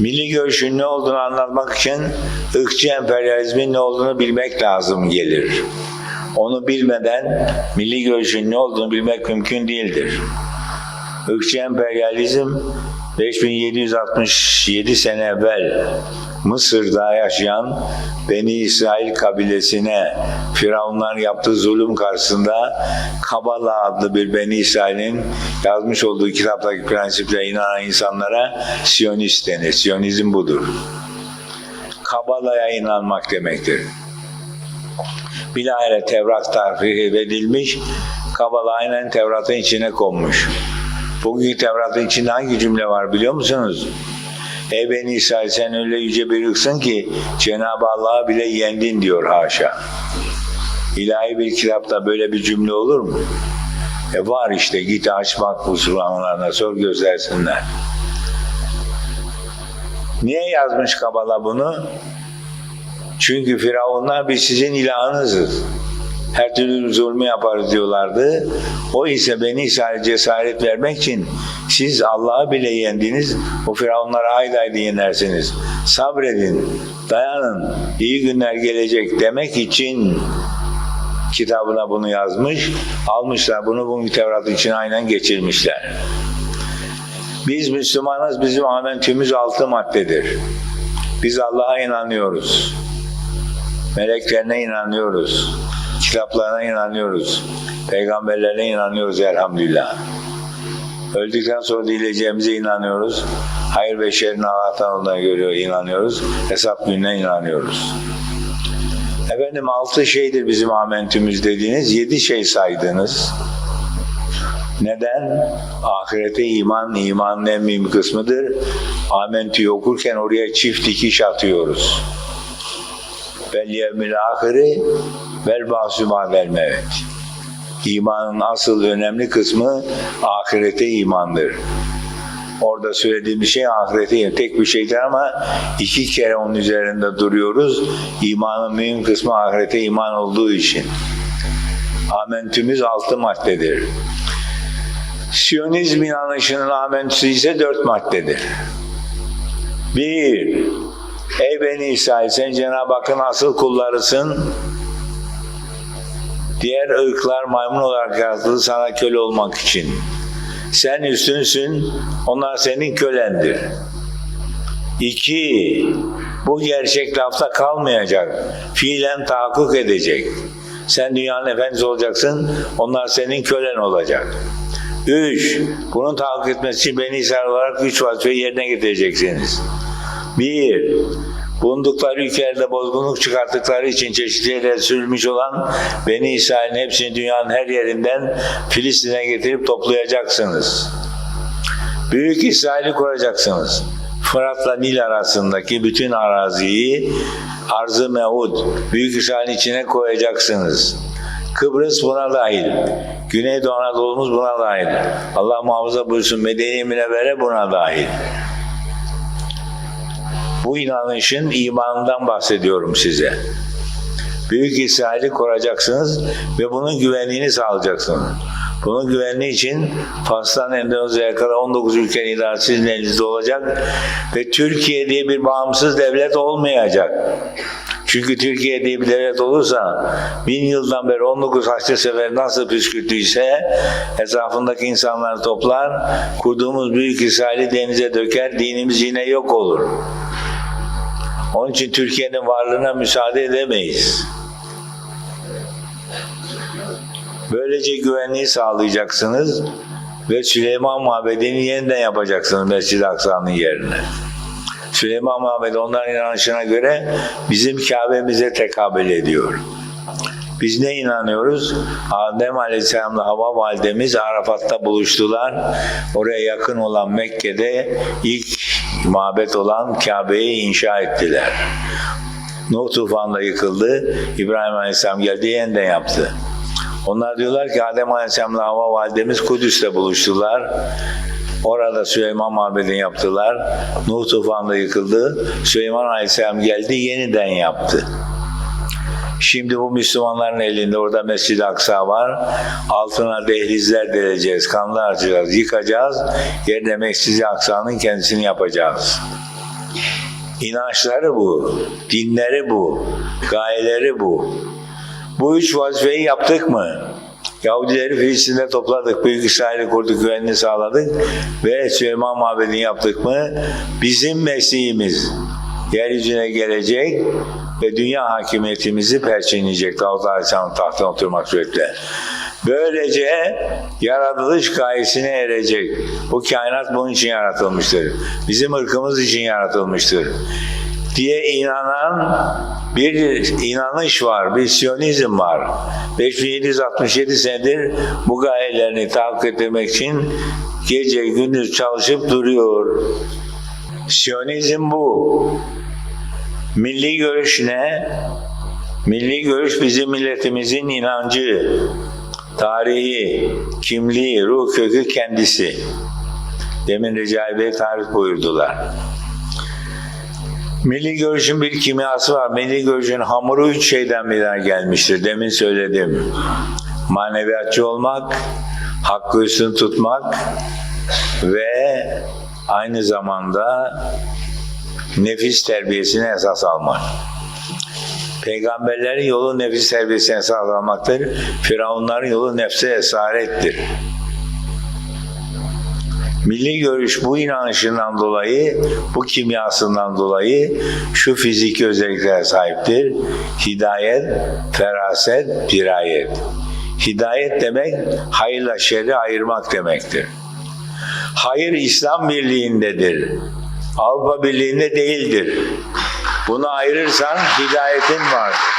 Milli görüşün ne olduğunu anlatmak için ırkçı emperyalizmin ne olduğunu bilmek lazım gelir. Onu bilmeden milli görüşün ne olduğunu bilmek mümkün değildir. Irkçı emperyalizm 5767 sene evvel Mısır'da yaşayan Beni İsrail kabilesine Firavunlar yaptığı zulüm karşısında Kabala adlı bir Beni İsrail'in yazmış olduğu kitaptaki prensiplere inanan insanlara Siyonist denir. Siyonizm budur. Kabala'ya inanmak demektir. Bilahare Tevrat tarif edilmiş, Kabala aynen Tevrat'ın içine konmuş. Bugünkü Tevrat'ın içinde hangi cümle var biliyor musunuz? Ey Beni İsrail sen öyle yüce bir ırksın ki Cenab-ı Allah'ı bile yendin diyor haşa. İlahi bir kitapta böyle bir cümle olur mu? E var işte git aç bak bu Müslümanlarına sor göstersinler. Niye yazmış Kabala bunu? Çünkü Firavunlar biz sizin ilahınızız. Her türlü zulmü yaparız diyorlardı. O ise Beni İsrail cesaret vermek için siz Allah'ı bile yendiniz, o Firavunları haydi haydi yenersiniz. Sabredin, dayanın, iyi günler gelecek demek için kitabına bunu yazmış. Almışlar bunu bu Tevrat için aynen geçirmişler. Biz Müslümanız, bizim amentümüz altı maddedir. Biz Allah'a inanıyoruz. Meleklerine inanıyoruz. Kitaplarına inanıyoruz. Peygamberlerine inanıyoruz elhamdülillah. Öldükten sonra dileyeceğimize inanıyoruz. Hayır ve şerrin Allah'tan olduğuna göre inanıyoruz. Hesap gününe inanıyoruz. Efendim altı şeydir bizim amentümüz dediğiniz, yedi şey saydınız. Neden? Ahirete iman, imanın en mühim kısmıdır. Amentüyü okurken oraya çift dikiş atıyoruz. Vel yevmil ahiri vel bahsü ba'del mevt. İmanın asıl önemli kısmı ahirete imandır. Orada söylediğimiz şey ahirete. Tek bir şeydir ama iki kere onun üzerinde duruyoruz. İmanın mühim kısmı ahirete iman olduğu için. Amentümüz altı maddedir. Siyonizm inanışının amentüsü ise dört maddedir. Bir, ey Beni İsrail sen Cenab-ı Hakk'ın asıl kullarısın. Diğer ırklar maymun olarak yaratıldı sana köle olmak için. Sen üstünsün, onlar senin kölendir. İki, bu gerçek lafta kalmayacak. Fiilen tahakkuk edecek. Sen dünyanın efendisi olacaksın, onlar senin kölen olacak. Üç, bunun tahakkuk etmesi için Beni İsrail olarak üç vazifeyi yerine getireceksiniz. Bir, bulundukları ülkelerde bozgunluk çıkarttıkları için çeşitli yerlere sürülmüş olan Beni İsrail'in hepsini dünyanın her yerinden Filistin'e getirip toplayacaksınız. Büyük İsrail'i kuracaksınız. Fırat'la Nil arasındaki bütün araziyi Arz-ı Mevud, Büyük İsrail'in içine koyacaksınız. Kıbrıs buna dahil. Güneydoğu Anadolu'muz buna dahil. Allah muhafaza buyursun Medine-i Münevvere buna dahil. Bu inanışın imanından bahsediyorum size. Büyük İsrail'i kuracaksınız ve bunun güvenliğini sağlayacaksınız. Bunun güvenliği için Fas'tan Endonezya'ya kadar 19 ülkenin idaresi sizin elinizde olacak ve Türkiye diye bir bağımsız devlet olmayacak. Çünkü Türkiye diye bir devlet olursa bin yıldan beri 19 Haçlı Sefer nasıl püskürttüyse etrafındaki insanları toplar, kurduğumuz Büyük İsrail'i denize döker, dinimiz yine yok olur. Onun için Türkiye'nin varlığına müsaade edemeyiz. Böylece güvenliği sağlayacaksınız ve Süleyman Mabedi'ni yeniden yapacaksınız Mescid-i Aksa'nın yerine. Süleyman Mabedi onların inanışına göre bizim Kabe'mize tekabül ediyor. Biz ne inanıyoruz? Adem Aleyhisselam'la Hava validemiz Arafat'ta buluştular. Oraya yakın olan Mekke'de ilk mabet olan Kabe'yi inşa ettiler. Nuh tufanla yıkıldı. İbrahim Aleyhisselam geldi yeniden yaptı. Onlar diyorlar ki Adem Aleyhisselam'la Hava validemiz Kudüs'te buluştular. Orada Süleyman Mabedi'ni yaptılar. Nuh tufanla yıkıldı. Süleyman Aleyhisselam geldi yeniden yaptı. Şimdi bu Müslümanların elinde orada Mescid-i Aksa var. Altına dehlizler deleceğiz, kanlı harcayacağız, yıkacağız. Yerine Mescid-i Aksa'nın kendisini yapacağız. İnançları bu, dinleri bu, gayeleri bu. Bu üç vazifeyi yaptık mı? Yahudileri Filistin'de topladık, Büyük İsrail'i kurduk, güvenliğini sağladık ve Süleyman Mabedi'ni yaptık mı? Bizim Mesih'imiz yeryüzüne gelecek ve dünya hakimiyetimizi perçinleyecek Davut Aleyhisselam'ın tahtına oturmak suretiyle. Böylece yaratılış gayesine erecek. Bu kainat bunun için yaratılmıştır. Bizim ırkımız için yaratılmıştır diye inanan bir inanış var, bir siyonizm var. 5767 senedir bu gayelerini tahakkuk etmek için gece gündüz çalışıp duruyor. Siyonizm bu. Milli görüş ne? Milli görüş bizim milletimizin inancı, tarihi, kimliği, ruh kökü kendisi. Demin Recai Bey tarif buyurdular. Milli görüşün bir kimyası var. Milli görüşün hamuru üç şeyden birden gelmiştir. Demin söyledim. Maneviyatçı olmak, hakkı üstün tutmak ve aynı zamanda nefis terbiyesine esas almak. Peygamberlerin yolu nefis terbiyesine esas almaktır. Firavunların yolu nefse esarettir. Milli görüş bu inanışından dolayı, bu kimyasından dolayı şu fiziki özelliklere sahiptir. Hidayet, feraset, dirayet. Hidayet demek hayırla şerri ayırmak demektir. Hayır İslam birliğindedir. Avrupa Birliği'nde değildir. Bunu ayırırsan hidayetin vardır.